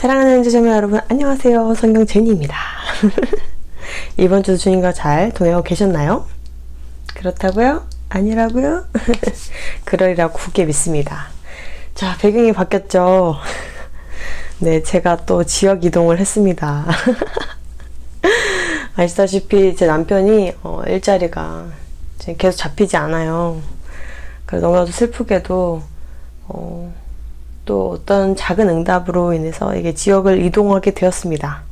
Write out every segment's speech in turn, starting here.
사랑하는 형제자매 여러분 안녕하세요 성경 제니입니다 이번 주도 주님과 잘 동행하고 계셨나요? 그렇다고요? 아니라고요? 그러리라고 굳게 믿습니다 자 배경이 바뀌었죠 네 제가 또 지역 이동을 했습니다 아시다시피 제 남편이 어, 일자리가 계속 잡히지 않아요 그래서 너무나도 슬프게도 어, 또 어떤 작은 응답으로 인해서 이게 지역을 이동하게 되었습니다.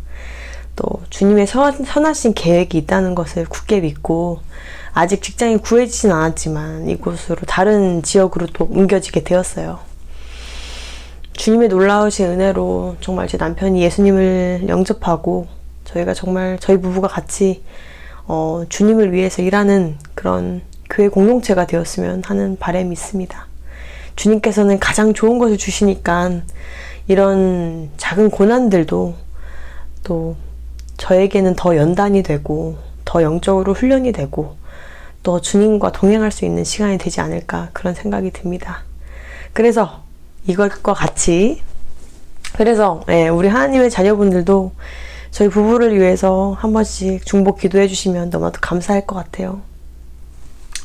또 주님의 선, 선하신 계획이 있다는 것을 굳게 믿고 아직 직장이 구해지진 않았지만 이곳으로 다른 지역으로 또 옮겨지게 되었어요. 주님의 놀라우신 은혜로 정말 제 남편이 예수님을 영접하고 저희가 정말 저희 부부가 같이 어, 주님을 위해서 일하는 그런 교회 공동체가 되었으면 하는 바람이 있습니다. 주님께서는 가장 좋은 것을 주시니까 이런 작은 고난들도 또 저에게는 더 연단이 되고 더 영적으로 훈련이 되고 또 주님과 동행할 수 있는 시간이 되지 않을까 그런 생각이 듭니다. 그래서 이것과 같이 그래서 예, 우리 하나님의 자녀분들도 저희 부부를 위해서 한 번씩 중복 기도해 주시면 너무나도 감사할 것 같아요.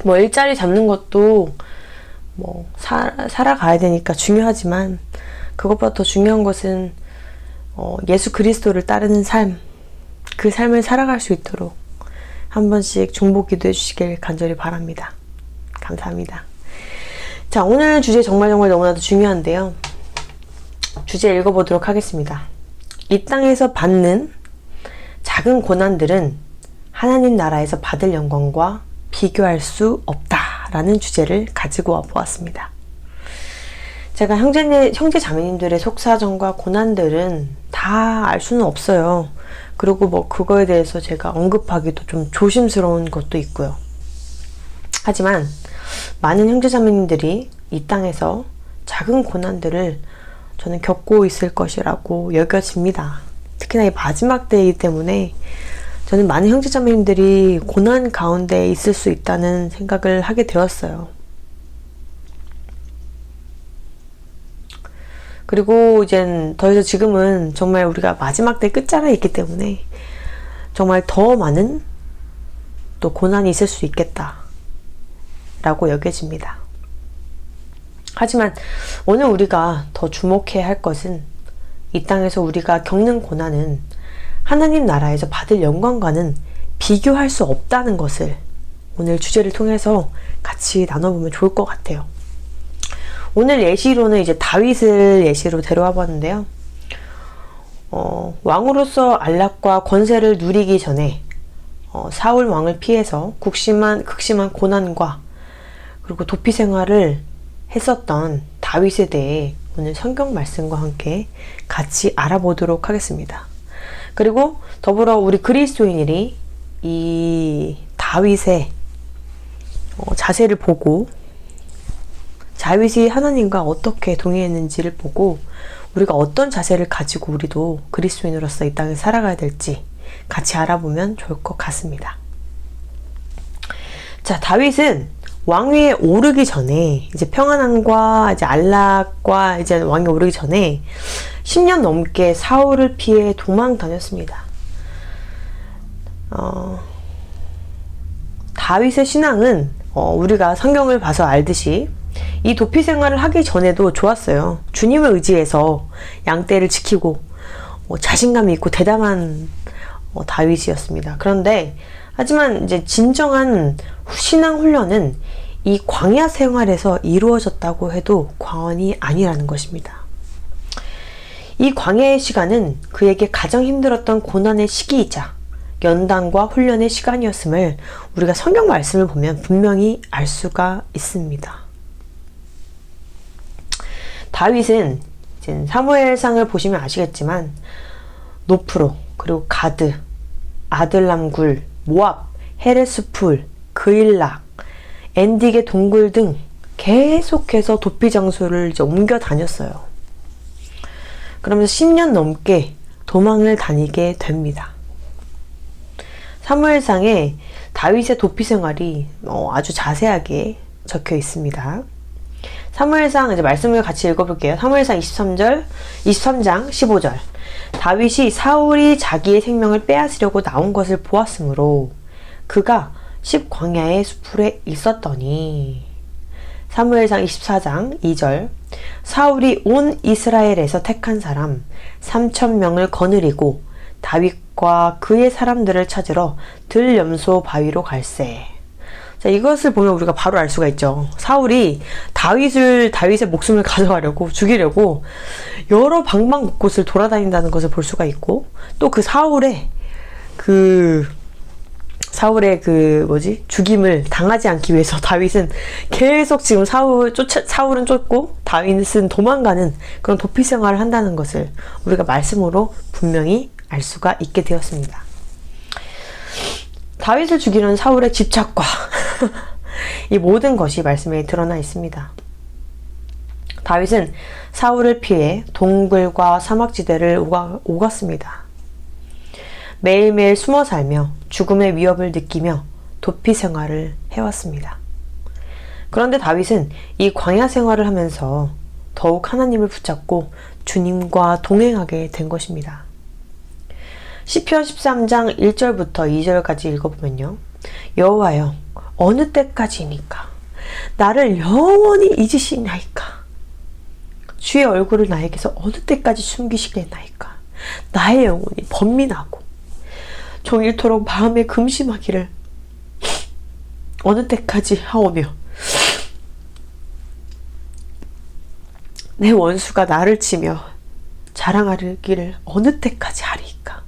뭐 일자리 잡는 것도 뭐 사, 살아가야 되니까 중요하지만 그것보다 더 중요한 것은 어, 예수 그리스도를 따르는 삶, 그 삶을 살아갈 수 있도록 한 번씩 중복 기도해 주시길 간절히 바랍니다. 감사합니다. 자, 오늘 주제 정말 정말 너무나도 중요한데요. 주제 읽어보도록 하겠습니다. 이 땅에서 받는 작은 고난들은 하나님 나라에서 받을 영광과 비교할 수 없다 라는 주제를 가지고 와 보았습니다. 제가 형제, 형제 자매님들의 속사정과 고난들은 다 알 수는 없어요. 그리고 뭐 그거에 대해서 제가 언급하기도 좀 조심스러운 것도 있고요. 하지만 많은 형제 자매님들이 이 땅에서 작은 고난들을 저는 겪고 있을 것이라고 여겨집니다. 특히나 이 마지막 때이기 때문에 저는 많은 형제자매님들이 고난 가운데 있을 수 있다는 생각을 하게 되었어요. 그리고 이젠 더 이상 지금은 정말 우리가 마지막 때 끝자락에 있기 때문에 정말 더 많은 또 고난이 있을 수 있겠다. 라고 여겨집니다. 하지만 오늘 우리가 더 주목해야 할 것은 이 땅에서 우리가 겪는 고난은 하나님 나라에서 받을 영광과는 비교할 수 없다는 것을 오늘 주제를 통해서 같이 나눠보면 좋을 것 같아요. 오늘 예시로는 이제 다윗을 예시로 데려와 봤는데요. 어, 왕으로서 안락과 권세를 누리기 전에 어, 사울 왕을 피해서 극심한 극심한 고난과 그리고 도피 생활을 했었던 다윗에 대해 오늘 성경 말씀과 함께 같이 알아보도록 하겠습니다. 그리고 더불어 우리 그리스도인들이 이 다윗의 어, 자세를 보고 다윗이 하나님과 어떻게 동의했는지를 보고 우리가 어떤 자세를 가지고 우리도 그리스도인으로서 이 땅에 살아가야 될지 같이 알아보면 좋을 것 같습니다. 자, 다윗은 왕위에 오르기 전에 이제 평안함과 이제 안락과 이제 왕위에 오르기 전에 10년 넘게 사울을 피해 도망 다녔습니다. 어, 다윗의 신앙은 어, 우리가 성경을 봐서 알듯이 이 도피 생활을 하기 전에도 좋았어요. 주님을 의지해서 양떼를 지키고 어, 자신감이 있고 대담한 어, 다윗이었습니다. 그런데 하지만 이제 진정한 신앙 훈련은 이 광야 생활에서 이루어졌다고 해도 과언이 아니라는 것입니다. 이 광야의 시간은 그에게 가장 힘들었던 고난의 시기이자 연단과 훈련의 시간이었음을 우리가 성경 말씀을 보면 분명히 알 수가 있습니다. 다윗은 사무엘상을 보시면 아시겠지만 노프로 그리고 가드, 아들람굴, 모압, 헤레스풀, 그일락, 엔딕의 동굴 등 계속해서 도피 장소를 이제 옮겨 다녔어요. 그러면서 10년 넘게 도망을 다니게 됩니다. 사무엘상에 다윗의 도피 생활이 어, 아주 자세하게 적혀 있습니다. 사무엘상 이제 말씀을 같이 읽어볼게요. 사무엘상 23절, 23장 15절. 다윗이 사울이 자기의 생명을 빼앗으려고 나온 것을 보았으므로 그가 십광야의 수풀에 있었더니 사무엘상 24장 2절 사울이 온 이스라엘에서 택한 사람 3천 명을 거느리고 다윗과 그의 사람들을 찾으러 들염소 바위로 갈세. 자, 이것을 보면 우리가 바로 알 수가 있죠. 사울이 다윗을 다윗의 목숨을 가져가려고 죽이려고 여러 방방곳곳을 돌아다닌다는 것을 볼 수가 있고 또 그 사울의 그 사울의 그 뭐지 죽임을 당하지 않기 위해서 다윗은 계속 지금 사울 쫓 사울은 쫓고 다윗은 도망가는 그런 도피 생활을 한다는 것을 우리가 말씀으로 분명히 알 수가 있게 되었습니다. 다윗을 죽이는 사울의 집착과 이 모든 것이 말씀에 드러나 있습니다. 다윗은 사울을 피해 동굴과 사막지대를 오가, 오갔습니다. 매일매일 숨어 살며 죽음의 위협을 느끼며 도피 생활을 해왔습니다. 그런데 다윗은 이 광야 생활을 하면서 더욱 하나님을 붙잡고 주님과 동행하게 된 것입니다. 시편 13장 1절부터 2절까지 읽어보면요. 여호와여 어느 때까지니까 나를 영원히 잊으시나이까 주의 얼굴을 나에게서 어느 때까지 숨기시겠나이까 나의 영혼이 번민하고 종일토록 마음에 금심하기를 어느 때까지 하오며 내 원수가 나를 치며 자랑하기를 어느 때까지 하리이까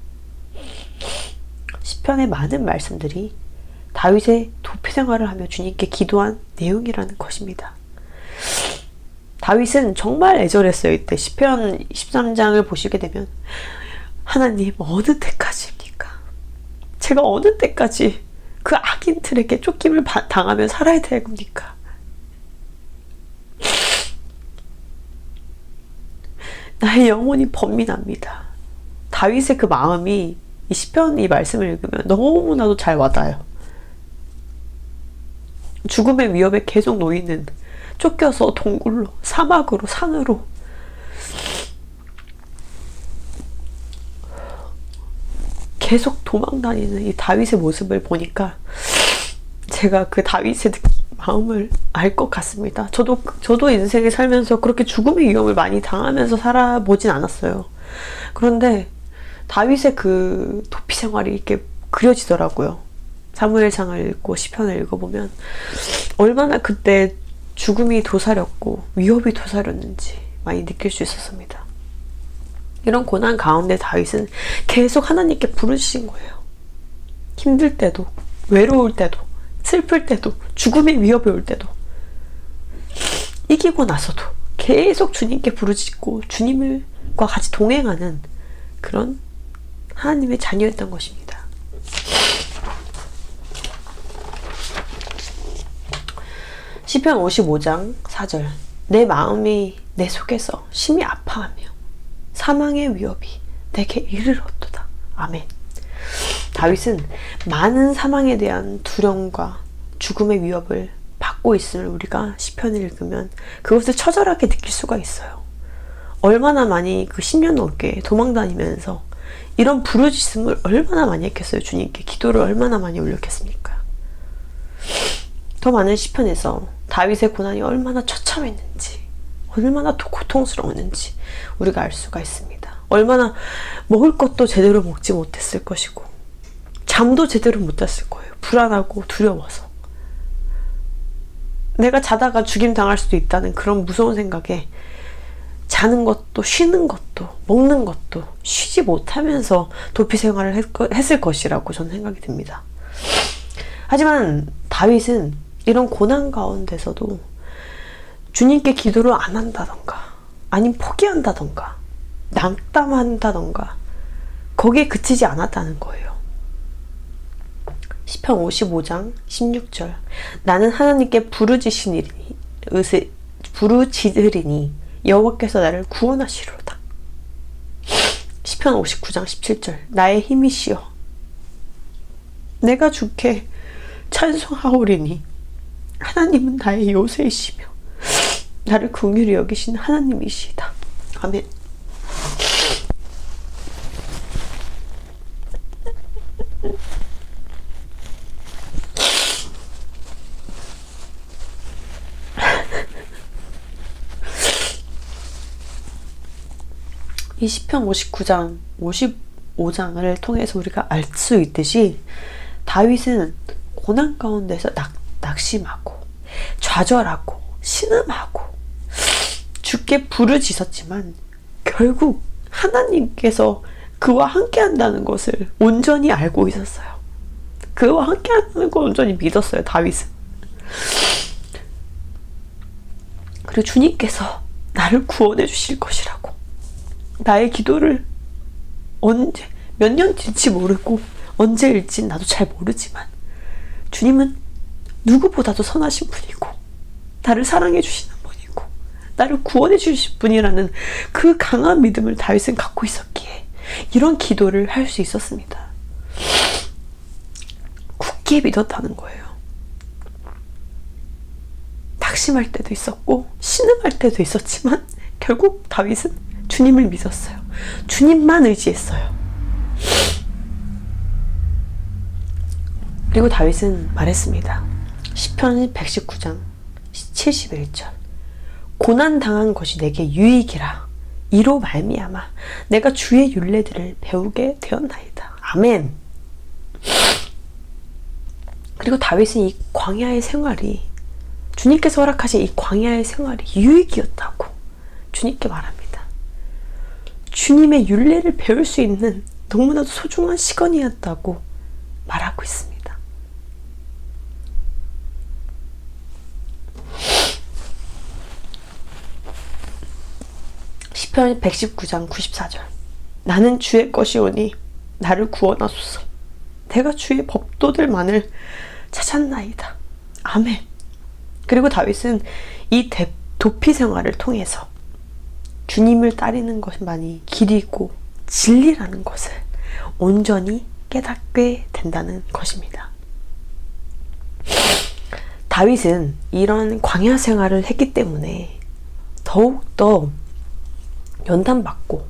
시편의 많은 말씀들이 다윗의 도피 생활을 하며 주님께 기도한 내용이라는 것입니다. 다윗은 정말 애절했어요. 이때 시편 13장을 보시게 되면 하나님 어느 때까지입니까? 제가 어느 때까지 그 악인들에게 쫓김을 당하며 살아야 될 겁니까? 나의 영혼이 번민합니다. 다윗의 그 마음이 이 시편 이 말씀을 읽으면 너무나도 잘 와닿아요. 죽음의 위협에 계속 놓이는 쫓겨서 동굴로 사막으로 산으로 계속 도망다니는 이 다윗의 모습을 보니까 제가 그 다윗의 마음을 알 것 같습니다. 저도 저도 인생에 살면서 그렇게 죽음의 위험을 많이 당하면서 살아보진 않았어요. 그런데 다윗의 그 도피 생활이 이렇게 그려지더라고요. 사무엘상을 읽고 시편을 읽어보면 얼마나 그때 죽음이 도사렸고 위협이 도사렸는지 많이 느낄 수 있었습니다. 이런 고난 가운데 다윗은 계속 하나님께 부르신 거예요. 힘들 때도, 외로울 때도, 슬플 때도, 죽음의 위협이 올 때도, 이기고 나서도 계속 주님께 부르짖고 주님과 같이 동행하는 그런 하나님의 자녀였던 것입니다. 시편 55장 4절 내 마음이 내 속에서 심히 아파하며 사망의 위협이 내게 이르렀도다. 아멘. 다윗은 많은 사망에 대한 두려움과 죽음의 위협을 받고 있음을 우리가 시편을 읽으면 그것을 처절하게 느낄 수가 있어요. 얼마나 많이 그 10년 넘게 도망다니면서 이런 부르짖음을 얼마나 많이 했겠어요. 주님께 기도를 얼마나 많이 올렸겠습니까? 더 많은 시편에서 다윗의 고난이 얼마나 처참했는지 얼마나 고통스러웠는지 우리가 알 수가 있습니다. 얼마나 먹을 것도 제대로 먹지 못했을 것이고 잠도 제대로 못 잤을 거예요. 불안하고 두려워서 내가 자다가 죽임 당할 수도 있다는 그런 무서운 생각에 자는 것도 쉬는 것도 먹는 것도 쉬지 못하면서 도피 생활을 했, 을 것이라고 저는 생각이 듭니다. 하지만 다윗은 이런 고난 가운데서도 주님께 기도를 안 한다던가 아니면 포기한다던가 낙담한다던가 거기에 그치지 않았다는 거예요. 시편 55장 16절 나는 하나님께 부르짖으리니 부르짖으리니 여호와께서 나를 구원하시리로다. 시편 59장 17절 나의 힘이시여 내가 주께 찬송하오리니 하나님은 나의 요새이시며 나를 긍휼히 여기신 하나님이시다. 아멘. 이 시편 59장, 55장을 통해서 우리가 알 수 있듯이 다윗은 고난 가운데서 낙, 낙심하고 좌절하고 신음하고 죽게 부르짖었지만 결국 하나님께서 그와 함께 한다는 것을 온전히 알고 있었어요. 그와 함께 한다는 걸 온전히 믿었어요, 다윗은. 그리고 주님께서 나를 구원해 주실 것이라고. 나의 기도를 언제, 몇 년일지 모르고 언제일지 나도 잘 모르지만 주님은 누구보다도 선하신 분이고 나를 사랑해 주시는 나를 구원해 주실 분이라는 그 강한 믿음을 다윗은 갖고 있었기에 이런 기도를 할 수 있었습니다. 굳게 믿었다는 거예요. 낙심할 때도 있었고 신음할 때도 있었지만 결국 다윗은 주님을 믿었어요. 주님만 의지했어요. 그리고 다윗은 말했습니다. 시편 119장 71절 고난 당한 것이 내게 유익이라 이로 말미암아 내가 주의 율례들을 배우게 되었나이다. 아멘. 그리고 다윗은 이 광야의 생활이 주님께서 허락하신 이 광야의 생활이 유익이었다고 주님께 말합니다. 주님의 윤례를 배울 수 있는 너무나도 소중한 시간이었다고 말하고 있습니다. 시편 119장 94절 나는 주의 것이오니 나를 구원하소서 내가 주의 법도들만을 찾았나이다. 아멘. 그리고 다윗은 이 대, 도피 생활을 통해서 주님을 따르는 것만이 길이고 진리라는 것을 온전히 깨닫게 된다는 것입니다. 다윗은 이런 광야 생활을 했기 때문에 더욱더 연단받고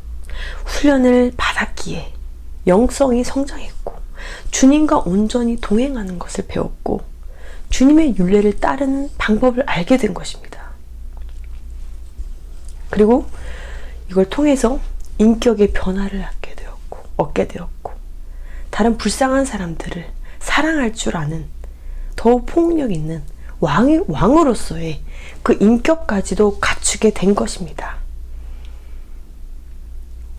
훈련을 받았기에 영성이 성장했고 주님과 온전히 동행하는 것을 배웠고 주님의 윤례를 따르는 방법을 알게 된 것입니다. 그리고 이걸 통해서 인격의 변화를 얻게 되었고, 얻게 되었고, 다른 불쌍한 사람들을 사랑할 줄 아는 더욱 폭력 있는 왕, 왕으로서의 그 인격까지도 갖추게 된 것입니다.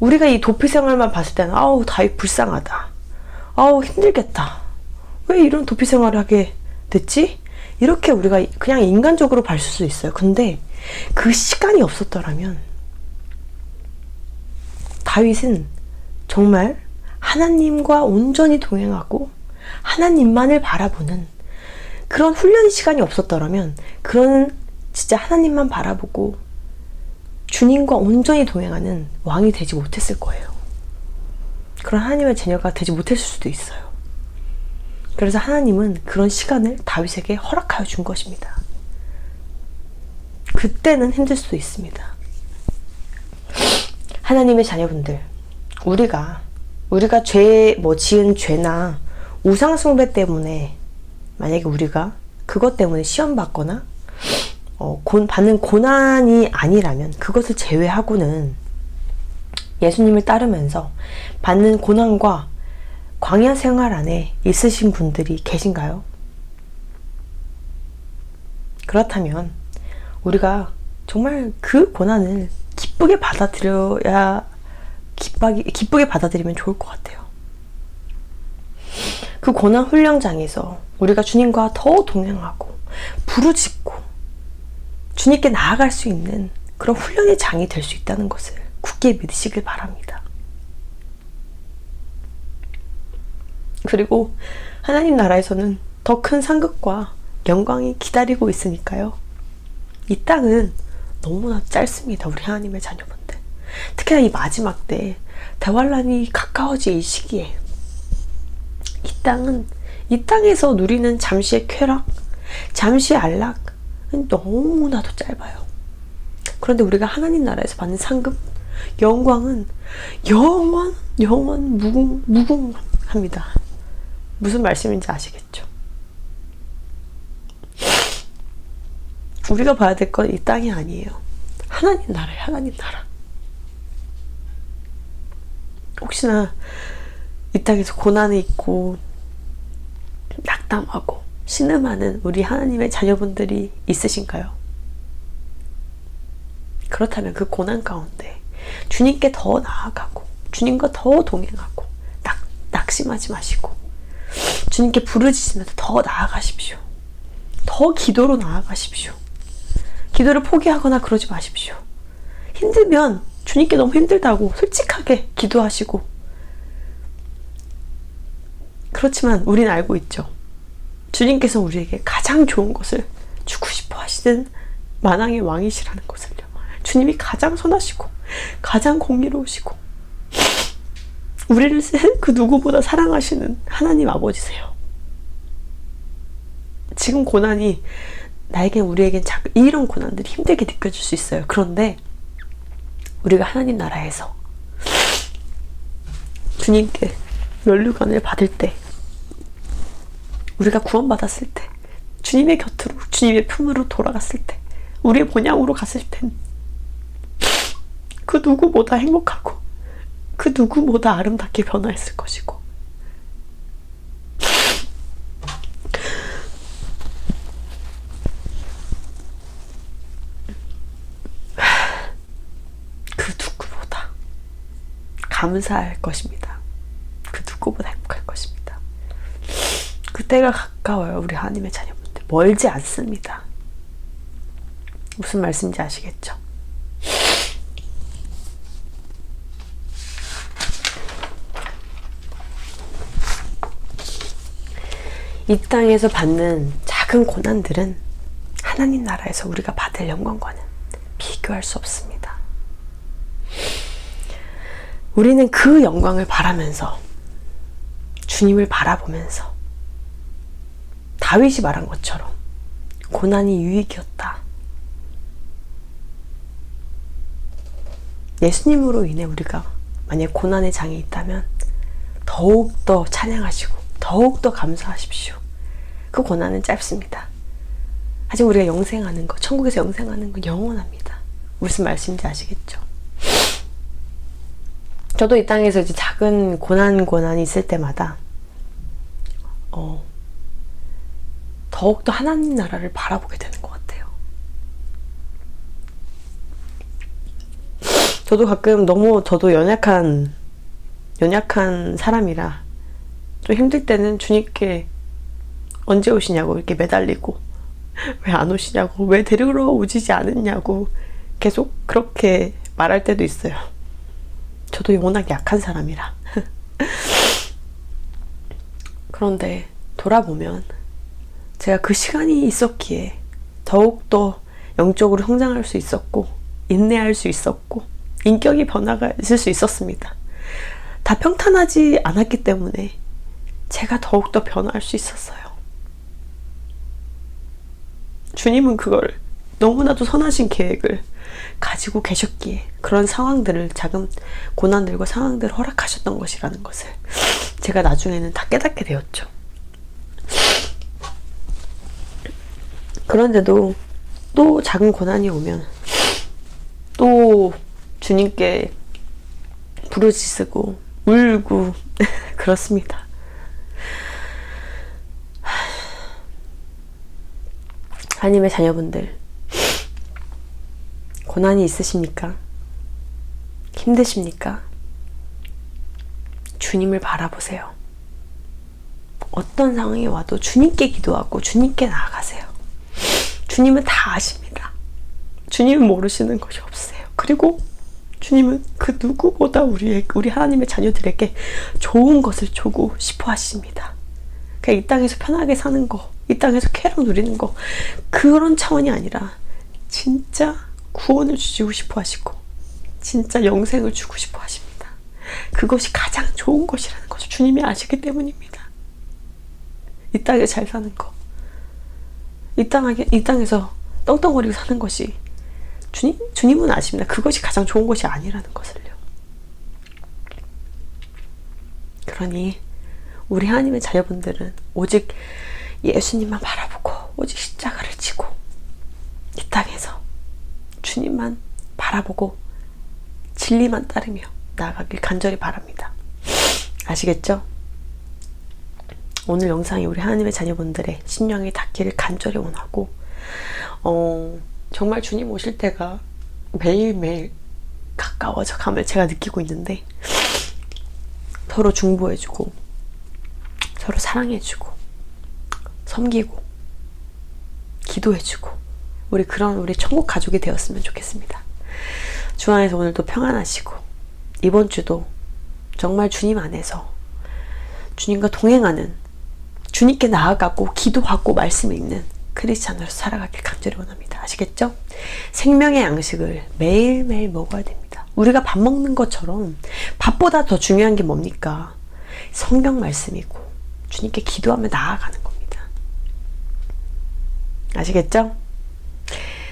우리가 이 도피 생활만 봤을 때는, 아우, 다윗 불쌍하다. 아우, 힘들겠다. 왜 이런 도피 생활을 하게 됐지? 이렇게 우리가 그냥 인간적으로 봤을 수 있어요. 근데 그 시간이 없었더라면 다윗은 정말 하나님과 온전히 동행하고 하나님만을 바라보는 그런 훈련 시간이 없었더라면 그런 진짜 하나님만 바라보고 주님과 온전히 동행하는 왕이 되지 못했을 거예요. 그런 하나님의 자녀가 되지 못했을 수도 있어요. 그래서 하나님은 그런 시간을 다윗에게 허락하여 준 것입니다. 그때는 힘들 수도 있습니다. 하나님의 자녀분들, 우리가 우리가 죄, 뭐 지은 죄나 우상숭배 때문에 만약에 우리가 그것 때문에 시험 받거나 어, 고, 받는 고난이 아니라면 그것을 제외하고는 예수님을 따르면서 받는 고난과 광야 생활 안에 있으신 분들이 계신가요? 그렇다면 우리가 정말 그 고난을 기쁘게 받아들여야 기쁘게, 기쁘게 받아들이면 좋을 것 같아요. 그 고난 훈련장에서 우리가 주님과 더 동행하고 부르짖고 주님께 나아갈 수 있는 그런 훈련의 장이 될 수 있다는 것을 굳게 믿으시길 바랍니다. 그리고 하나님 나라에서는 더 큰 상급과 영광이 기다리고 있으니까요. 이 땅은 너무나 짧습니다. 우리 하나님의 자녀분들. 특히나 이 마지막 때 대환란이 가까워질 이 시기에 이 땅은 이 땅에서 누리는 잠시의 쾌락, 잠시의 안락은 너무나도 짧아요. 그런데 우리가 하나님 나라에서 받는 상급, 영광은 영원, 영원 무궁, 무궁합니다. 무슨 말씀인지 아시겠죠? 우리가 봐야 될 건 이 땅이 아니에요. 하나님 나라예요, 하나님 나라. 혹시나 이 땅에서 고난이 있고 낙담하고 신음하는 우리 하나님의 자녀분들이 있으신가요? 그렇다면 그 고난 가운데 주님께 더 나아가고 주님과 더 동행하고 낙, 낙심하지 마시고 주님께 부르짖으면서 더 나아가십시오. 더 기도로 나아가십시오. 기도를 포기하거나 그러지 마십시오. 힘들면 주님께 너무 힘들다고 솔직하게 기도하시고 그렇지만 우리는 알고 있죠. 주님께서 우리에게 가장 좋은 것을 주고 싶어 하시는 만왕의 왕이시라는 것을요. 주님이 가장 선하시고 가장 공의로우시고 우리를 그 누구보다 사랑하시는 하나님 아버지세요. 지금 고난이 나에겐 우리에겐 작, 이런 고난들이 힘들게 느껴질 수 있어요. 그런데 우리가 하나님 나라에서 주님께 면류관을 받을 때 우리가 구원받았을 때 주님의 곁으로 주님의 품으로 돌아갔을 때 우리의 본향으로 갔을 땐 그 누구보다 행복하고 그 누구보다 아름답게 변화했을 것이고 그 누구보다 감사할 것입니다. 그 누구보다 행복할 것입니다. 그때가 가까워요, 우리 하나님의 자녀분들. 멀지 않습니다. 무슨 말씀인지 아시겠죠? 이 땅에서 받는 작은 고난들은 하나님 나라에서 우리가 받을 영광과는 비교할 수 없습니다. 우리는 그 영광을 바라면서 주님을 바라보면서 다윗이 말한 것처럼 고난이 유익이었다. 예수님으로 인해 우리가 만약 고난의 장이 있다면 더욱더 찬양하시고 더욱더 감사하십시오. 그 고난은 짧습니다. 하지만 우리가 영생하는 거, 천국에서 영생하는 건 영원합니다. 무슨 말씀인지 아시겠죠? 저도 이 땅에서 이제 작은 고난, 고난이 있을 때마다, 어, 더욱더 하나님 나라를 바라보게 되는 것 같아요. 저도 가끔 너무 저도 연약한, 연약한 사람이라 좀 힘들 때는 주님께 언제 오시냐고 이렇게 매달리고 왜 안 오시냐고 왜 데리러 오시지 않았냐고 계속 그렇게 말할 때도 있어요. 저도 워낙 약한 사람이라. 그런데 돌아보면 제가 그 시간이 있었기에 더욱더 영적으로 성장할 수 있었고 인내할 수 있었고 인격이 변화가 있을 수 있었습니다. 다 평탄하지 않았기 때문에 제가 더욱더 변화할 수 있었어요. 주님은 그걸 너무나도 선하신 계획을 가지고 계셨기에 그런 상황들을 작은 고난들과 상황들을 허락하셨던 것이라는 것을 제가 나중에는 다 깨닫게 되었죠. 그런데도 또 작은 고난이 오면 또 주님께 부르짖고 울고 그렇습니다. 하나님의 자녀분들 고난이 있으십니까? 힘드십니까? 주님을 바라보세요. 어떤 상황이 와도 주님께 기도하고 주님께 나아가세요. 주님은 다 아십니다. 주님은 모르시는 것이 없으세요. 그리고 주님은 그 누구보다 우리의 우리 하나님의 자녀들에게 좋은 것을 주고 싶어 하십니다. 그냥 이 땅에서 편하게 사는 거, 이 땅에서 쾌락 누리는 거 그런 차원이 아니라 진짜 구원을 주시고 싶어 하시고 진짜 영생을 주고 싶어 하십니다. 그것이 가장 좋은 것이라는 것을 주님이 아시기 때문입니다. 이 땅에 잘 사는 거, 이 땅에 이 땅에서 떵떵거리고 사는 것이 주님 주님은 아십니다. 그것이 가장 좋은 것이 아니라는 것을요. 그러니 우리 하나님의 자녀분들은 오직 예수님만 바라보고 오직 십자가를 지고 이 땅에서 주님만 바라보고 진리만 따르며 나아가길 간절히 바랍니다. 아시겠죠? 오늘 영상이 우리 하나님의 자녀분들의 신령이 닿기를 간절히 원하고 어, 정말 주님 오실 때가 매일매일 가까워져 감을 제가 느끼고 있는데 서로 중보해주고 서로 사랑해주고 섬기고 기도해주고 우리 그런 우리 천국 가족이 되었으면 좋겠습니다. 주 안에서 오늘도 평안하시고 이번 주도 정말 주님 안에서 주님과 동행하는 주님께 나아가고 기도하고 말씀 읽는 크리스찬으로 살아가길 간절히 원합니다. 아시겠죠? 생명의 양식을 매일매일 먹어야 됩니다. 우리가 밥 먹는 것처럼 밥보다 더 중요한 게 뭡니까? 성경 말씀이고 주님께 기도하며 나아가는 겁니다. 아시겠죠?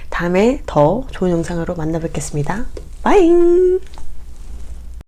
다음에 더 좋은 영상으로 만나 뵙겠습니다. 바잉!